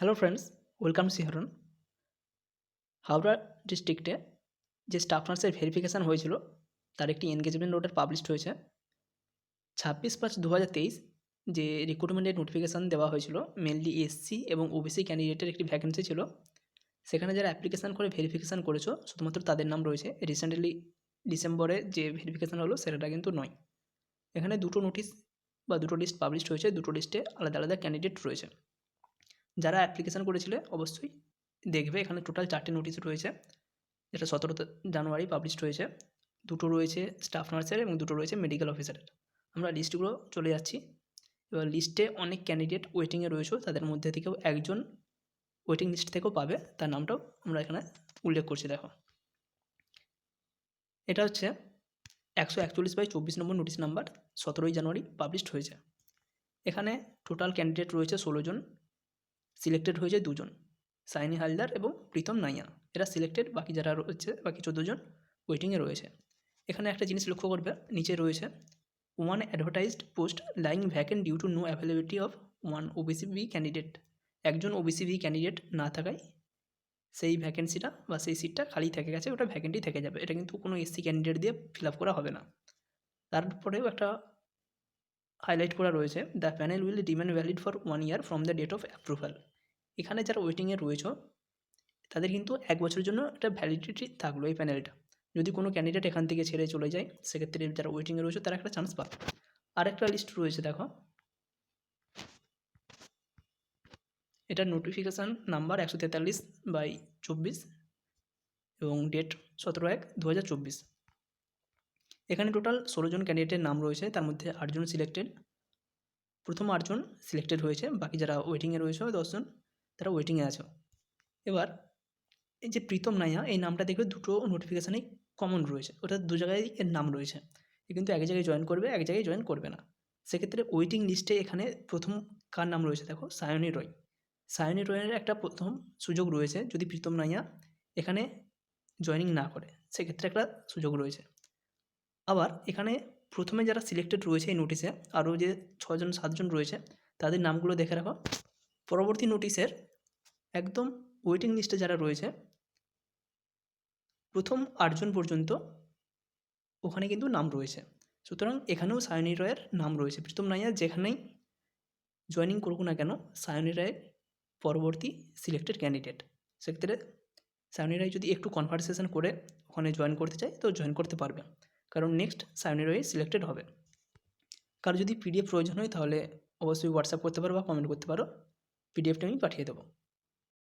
Hello friends welcome সিহরন হাওড়া ডিস্ট্রিক্টে যে স্টাফ নার্সের ভেরিফিকেশান হয়েছিল, তার একটি এনগেজমেন্ট নোটার পাবলিশড হয়েছে। ছাব্বিশ পাঁচ দু হাজার তেইশ যে রিক্রুটমেন্টের নোটিফিকেশান দেওয়া হয়েছিল মেনলি এসসি এবং ওবিসি ক্যান্ডিডেটের একটি ভ্যাকেন্সি ছিল। সেখানে যারা অ্যাপ্লিকেশান করে ভেরিফিকেশান করেছ, শুধুমাত্র তাদের নাম রয়েছে। রিসেন্টলি ডিসেম্বরে যে ভেরিফিকেশান হলো সেটা কিন্তু নয়। এখানে দুটো নোটিশ বা দুটো লিস্ট পাবলিশড হয়েছে, দুটো লিস্টে আলাদা আলাদা ক্যান্ডিডেট রয়েছে। যারা অ্যাপ্লিকেশান করেছিলে, অবশ্যই দেখবে এখানে টোটাল চারটে নোটিশ রয়েছে। যেটা সতেরো জানুয়ারি পাবলিশড হয়েছে। দুটো রয়েছে স্টাফ নার্সের এবং দুটো রয়েছে মেডিকেল অফিসারের আমরা লিস্টগুলো চলে যাচ্ছি। এবার লিস্টে অনেক ক্যান্ডিডেট ওয়েটিংয়ে রয়েছে, তাদের মধ্যে থেকেও একজন ওয়েটিং লিস্ট থেকেও পাবে। তার নামটাও আমরা এখানে উল্লেখ করছি, দেখো। এটা হচ্ছে একশো একচল্লিশ বাই চব্বিশ নম্বর নোটিশ নাম্বার সতেরোই জানুয়ারি পাবলিশড হয়েছে। এখানে টোটাল ক্যান্ডিডেট রয়েছে ষোলো জন। সিলেক্টেড হয়েছে দুজন, সাইনি হালদার এবং প্রীতম নাইয়া। এরা সিলেক্টেড বাকি যারা রয়েছে, বাকি চোদ্দ জন ওয়েটিংয়ে রয়েছে। এখানে একটা জিনিস লক্ষ্য করবে, নিচে রয়েছে one advertised post lying vacant due to no availability of one OBC B candidate একজন ওবিসি বি ক্যান্ডিডেট না থাকায় সেই ভ্যাকেন্সিটা বা সেই সিটটা খালি থেকে গেছে, ওটা ভ্যাকেন্টই থেকে যাবে। এটা কিন্তু কোনো এসসি ক্যান্ডিডেট দিয়ে ফিল আপ করা হবে না। তারপরেও একটা হাইলাইট করা রয়েছে the panel will remain valid for one year from the date of approval এখানে যারা ওয়েটিংয়ে রয়েছে, তাদের কিন্তু এক বছরের জন্য একটা ভ্যালিডিটি থাকল এই প্যানেলটা যদি কোনো ক্যান্ডিডেট এখান থেকে ছেড়ে চলে যায়, সেক্ষেত্রে যারা ওয়েটিংয়ে রয়েছে, তারা একটা চান্স পাবে। আরেকটা লিস্ট রয়েছে, দেখো। এটা নোটিফিকেশান নাম্বার একশো তেতাল্লিশ বাই চব্বিশ এবং ডেট সতেরো এক দু হাজার চব্বিশ। এখানে টোটাল ষোলো জন ক্যান্ডিডেটের নাম রয়েছে, তার মধ্যে আটজন সিলেক্টেড প্রথম আটজন সিলেক্টেড হয়েছে, বাকি যারা ওয়েটিংয়ে রয়েছে, দশজন। তারা ওয়েটিংয়ে আছে। এবার এই যে প্রীতম নাইয়া, এই নামটা দেখবে দুটো নোটিফিকেশানেই কমন রয়েছে। ওটা দু জায়গায় এর নাম রয়েছে। এ কিন্তু এক জায়গায় জয়েন করবে, এক জায়গায় জয়েন করবে না। সেক্ষেত্রে ওয়েটিং লিস্টে এখানে প্রথম কার নাম রয়েছে দেখো? সায়নী রয়। সায়নী রয়ের একটা প্রথম সুযোগ রয়েছে যদি প্রীতম নাইয়া এখানে জয়েনিং না করে, সেক্ষেত্রে একটা সুযোগ রয়েছে। আবার এখানে প্রথমে যারা সিলেক্টেড রয়েছে এই নোটিশে আরও যে ছজন, সাতজন রয়েছে, তাদের নামগুলো দেখে রাখো। পরবর্তী নোটিশের একদম ওয়েটিং লিস্টে যারা রয়েছে, প্রথম আটজন পর্যন্ত ওখানে কিন্তু নাম রয়েছে। সুতরাং এখানেও সায়নী রয়ের নাম রয়েছে। প্রীতম নাইয়া যেখানেই জয়েনিং করুক না কেন, সায়নী রায় পরবর্তী সিলেক্টেড ক্যান্ডিডেট সেক্ষেত্রে সায়নী রায় যদি একটু কনভারসেশন করে ওখানে জয়েন করতে চায়, তো জয়েন করতে পারবে। কারণ নেক্সট সায়নী রয়ে সিলেক্টেড হবে। কারও যদি পিডিএফ প্রয়োজন হয়, তাহলে অবশ্যই হোয়াটসঅ্যাপ করতে পারো বা কমেন্ট করতে পারো। পিডিএফটা আমি পাঠিয়ে দেবো।